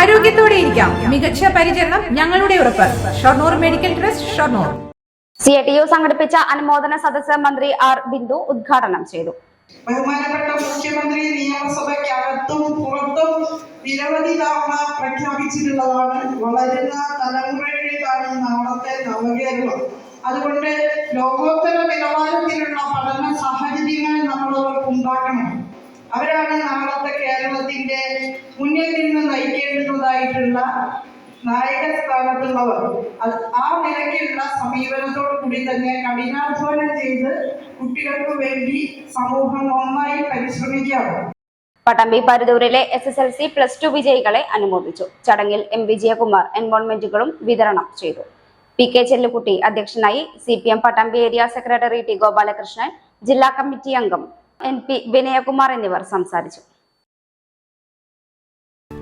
ആരോഗ്യത്തോടെ ഇരിക്കാം. മികച്ച പരിചരണം ഞങ്ങളുടെ ഉറപ്പ്. Shoranur medical trust Shoranur. C T U സംഘടിപ്പിച്ച അനുമോദന സദസ്സ് മന്ത്രി ആർ ബിന്ദു ഉദ്ഘാടനം ചെയ്തു. ബഹുമാനപ്പെട്ട മുഖ്യമന്ത്രി നിയമസഭയ്ക്കകത്തും പുറത്തും നിരവധി തവണ പ്രഖ്യാപിച്ചിട്ടുള്ളതാണ് വളരുന്ന തലമുറയുടേതാണ് നാളത്തെ നവകേരളം. അതുകൊണ്ട് ലോകോത്തര നിലവാരത്തിലുള്ള പഠന സാഹചര്യങ്ങൾ നമ്മളവർക്ക് ഉണ്ടാക്കണം അവരാണ് നാളത്തെ നയിക്കേണ്ടുന്നതായിട്ടുള്ള നായക സ്ഥാനത്തുള്ളവർ. ആ നിലയ്ക്കുള്ള സമീപനത്തോടു കൂടി തന്നെ കഠിനാധ്വാനം ചെയ്ത് കുട്ടികൾക്ക് വേണ്ടി സമൂഹം ഒന്നായി പരിശ്രമിക്കാം. Pattambi പരുതൂരിലെ S S L C plus two വിജയികളെ അനുമോദിച്ചു. ചടങ്ങിൽ എം വിജയകുമാർ എൻവോൺമെന്റുകളും വിതരണം ചെയ്തു. പി കെ ചെല്ലുകുട്ടി അധ്യക്ഷനായി C P M Pattambi area secretary T Gopalakrishnan ജില്ലാ കമ്മിറ്റി അംഗം എൻ പി വിനയകുമാർ എന്നിവർ സംസാരിച്ചു.